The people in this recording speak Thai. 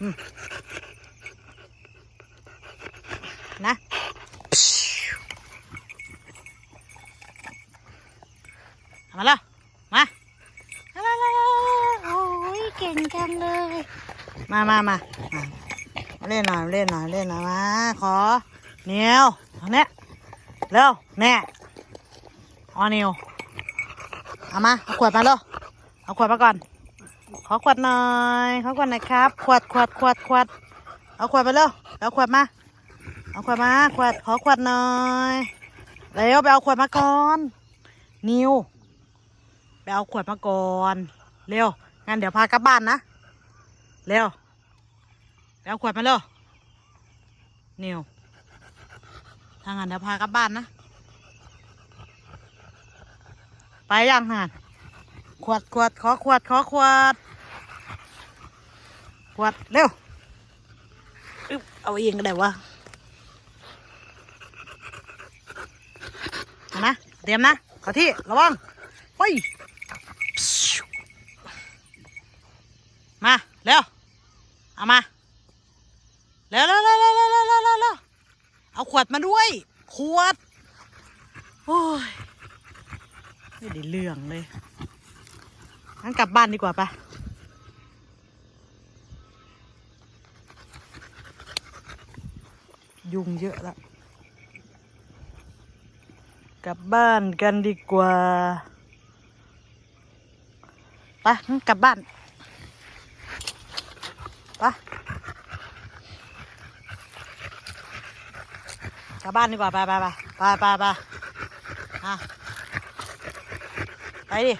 อืมนะเอามาแล้วมามามามามาโอ้ยเก่งจังเลยมามามามาเล่นหน่อยเล่นหน่อยเล่นหน่อยมาขอเหนียวเอาเนี้ยเร็วแน่ออนิวเอามาเอาขวดมาเร็วเอาขวดมาก่อน ขอขวดหน่อย ขอขวดหน่อยครับ ขวดขวดขวดขวดเอาขวดไปเร็วเอาขวดมา เอาขวดมา ขวด ขอขวดหน่อยเร็วไปเอาขวดมาก่อน นิว ไปเอาขวดมาก่อน เร็ว งั้นเดี๋ยวพากลับบ้านนะ เร็ว ไปเอาขวดมาเร็ว นิวถ้างั้นเดี๋ยวพากลับบ้านนะ ไปยังหาน ขวดขวดขอขวดขอขวดขวดเร็วเอาเองก็ได้วะนะเตรียมนะขอที่ระวังเฮ้ยมาเร็วเอามาเร็วเร็วเร็วเร็วเร็วเร็วเร็วเอาขวดมาด้วย ขวด โอ้ย ไม่ได้เรื่องเลย งั้นกลับบ้านดีกว่าปะยุงเยอะแล้วกลับบ้านกันดีกว่าไปงั้นกลับบ้านไปกลับบ้านดีกว่าไปไปไปไปไปไปอะไปดิ